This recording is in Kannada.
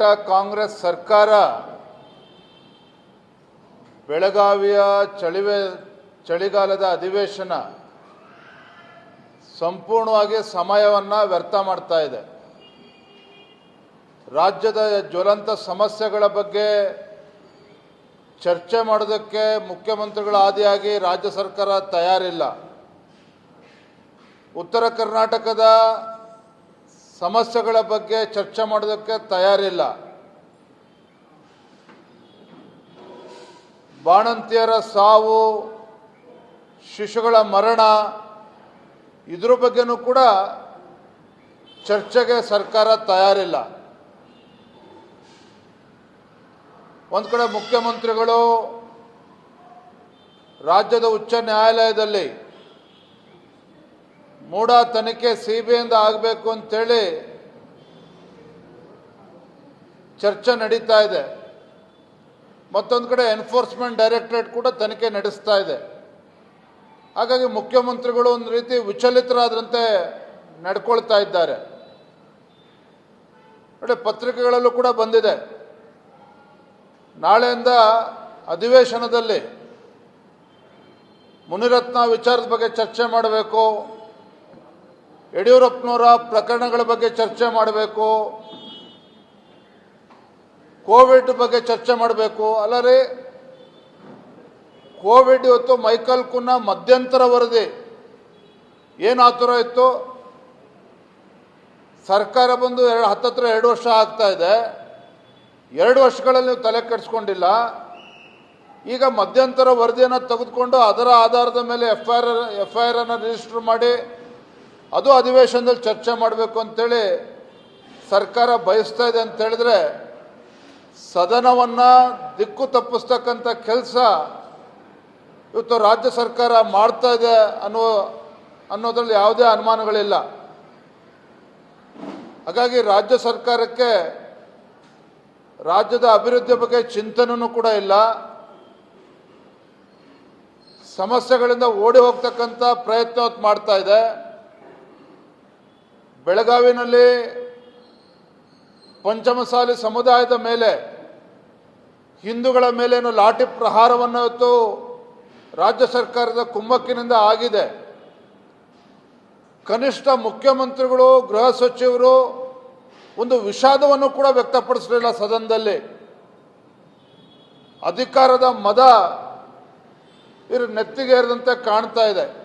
ಕಾಂಗ್ರೆಸ್ ಸರ್ಕಾರ ಬೆಳಗಾವಿಯ ಚಳಿವೆ, ಚಳಿಗಾಲದ ಅಧಿವೇಶನ ಸಂಪೂರ್ಣವಾಗಿ ಸಮಯವನ್ನು ವ್ಯರ್ಥ ಮಾಡ್ತಾ ಇದೆ. ರಾಜ್ಯದ ಜ್ವಲಂತ ಸಮಸ್ಯೆಗಳ ಬಗ್ಗೆ ಚರ್ಚೆ ಮಾಡೋದಕ್ಕೆ ಮುಖ್ಯಮಂತ್ರಿಗಳ ಆದಿಯಾಗಿ ರಾಜ್ಯ ಸರ್ಕಾರ ತಯಾರಿಲ್ಲ. ಉತ್ತರ ಕರ್ನಾಟಕದ ಸಮಸ್ಯೆಗಳ ಬಗ್ಗೆ ಚರ್ಚೆ ಮಾಡೋದಕ್ಕೆ ತಯಾರಿಲ್ಲ. ಬಾಣಂತಿಯರ ಸಾವು, ಶಿಶುಗಳ ಮರಣ, ಇದ್ರ ಬಗ್ಗೆನೂ ಕೂಡ ಚರ್ಚೆಗೆ ಸರ್ಕಾರ ತಯಾರಿಲ್ಲ. ಒಂದು ಕಡೆ ಮುಖ್ಯಮಂತ್ರಿಗಳು ರಾಜ್ಯದ ಉಚ್ಚ ನ್ಯಾಯಾಲಯದಲ್ಲಿ ಮೂಡ ತನಿಖೆ ಸಿ ಬಿ ಐಯಿಂದ ಆಗಬೇಕು ಅಂತೇಳಿ ಚರ್ಚೆ ನಡೀತಾ ಇದೆ. ಮತ್ತೊಂದು ಕಡೆ ಎನ್ಫೋರ್ಸ್ಮೆಂಟ್ ಡೈರೆಕ್ಟರೇಟ್ ಕೂಡ ತನಿಖೆ ನಡೆಸ್ತಾ ಇದೆ. ಹಾಗಾಗಿ ಮುಖ್ಯಮಂತ್ರಿಗಳು ಒಂದು ರೀತಿ ವಿಚಲಿತರಾದ್ರಂತೆ ನಡ್ಕೊಳ್ತಾ ಇದ್ದಾರೆ. ನೋಡಿ, ಪತ್ರಿಕೆಗಳಲ್ಲೂ ಕೂಡ ಬಂದಿದೆ. ನಾಳೆಯಿಂದ ಅಧಿವೇಶನದಲ್ಲಿ ಮುನಿರತ್ನ ವಿಚಾರದ ಬಗ್ಗೆ ಚರ್ಚೆ ಮಾಡಬೇಕು. ಯಡಿಯೂರಪ್ಪನವರ ಪ್ರಕರಣಗಳ ಬಗ್ಗೆ ಚರ್ಚೆ ಮಾಡಬೇಕು, ಕೋವಿಡ್ ಬಗ್ಗೆ ಚರ್ಚೆ ಮಾಡಬೇಕು. ಅಲ್ಲ ರೀ ಕೋವಿಡ್ ಇವತ್ತು ಮೈಕಲ್ ಕುನ್ನ ಮಧ್ಯಂತರ ವರದಿ ಏನು ಆತುರ ಇತ್ತು? ಸರ್ಕಾರ ಬಂದು ಎರಡು, ಹತ್ತತ್ರ ಎರಡು ವರ್ಷ ಆಗ್ತಾ ಇದೆ. ಎರಡು ವರ್ಷಗಳಲ್ಲಿ ನೀವು ತಲೆ ಕೆಡಿಸ್ಕೊಂಡಿಲ್ಲ. ಈಗ ಮಧ್ಯಂತರ ವರದಿಯನ್ನು ತೆಗೆದುಕೊಂಡು ಅದರ ಆಧಾರದ ಮೇಲೆ F I R F I R ಅನ್ನು ರಿಜಿಸ್ಟರ್ ಮಾಡಿ ಅದು ಅಧಿವೇಶನದಲ್ಲಿ ಚರ್ಚೆ ಮಾಡಬೇಕು ಅಂತೇಳಿ ಸರ್ಕಾರ ಬಯಸ್ತಾ ಇದೆ ಅಂತ ಹೇಳಿದ್ರೆ ಸದನವನ್ನು ದಿಕ್ಕು ತಪ್ಪಿಸ್ತಕ್ಕಂಥ ಕೆಲಸ ಇವತ್ತು ರಾಜ್ಯ ಸರ್ಕಾರ ಮಾಡ್ತಾ ಇದೆ ಅನ್ನೋ, ಅನ್ನೋದ್ರಲ್ಲಿ ಯಾವುದೇ ಅನುಮಾನಗಳಿಲ್ಲ. ಹಾಗಾಗಿ ರಾಜ್ಯ ಸರ್ಕಾರಕ್ಕೆ ರಾಜ್ಯದ ಅಭಿವೃದ್ಧಿ ಬಗ್ಗೆ ಚಿಂತನೂ ಕೂಡ ಇಲ್ಲ. ಸಮಸ್ಯೆಗಳಿಂದ ಓಡಿ ಹೋಗ್ತಕ್ಕಂಥ ಪ್ರಯತ್ನ ಮಾಡ್ತಾ ಇದೆ. ಬೆಳಗಾವಿನಲ್ಲಿ ಪಂಚಮಸಾಲಿ ಸಮುದಾಯದ ಮೇಲೆ, ಹಿಂದೂಗಳ ಮೇಲೇನು ಲಾಠಿ ಪ್ರಹಾರವನ್ನು ಇವತ್ತು ರಾಜ್ಯ ಸರ್ಕಾರದ ಕುಮ್ಮಕ್ಕಿನಿಂದ ಆಗಿದೆ. ಕನಿಷ್ಠ ಮುಖ್ಯಮಂತ್ರಿಗಳು, ಗೃಹ ಸಚಿವರು ಒಂದು ವಿಷಾದವನ್ನು ಕೂಡ ವ್ಯಕ್ತಪಡಿಸಲಿಲ್ಲ ಸದನದಲ್ಲಿ. ಅಧಿಕಾರದ ಮದ ಇವರು ನೆತ್ತಿಗೇರಿದಂತೆ ಕಾಣ್ತಾ ಇದೆ.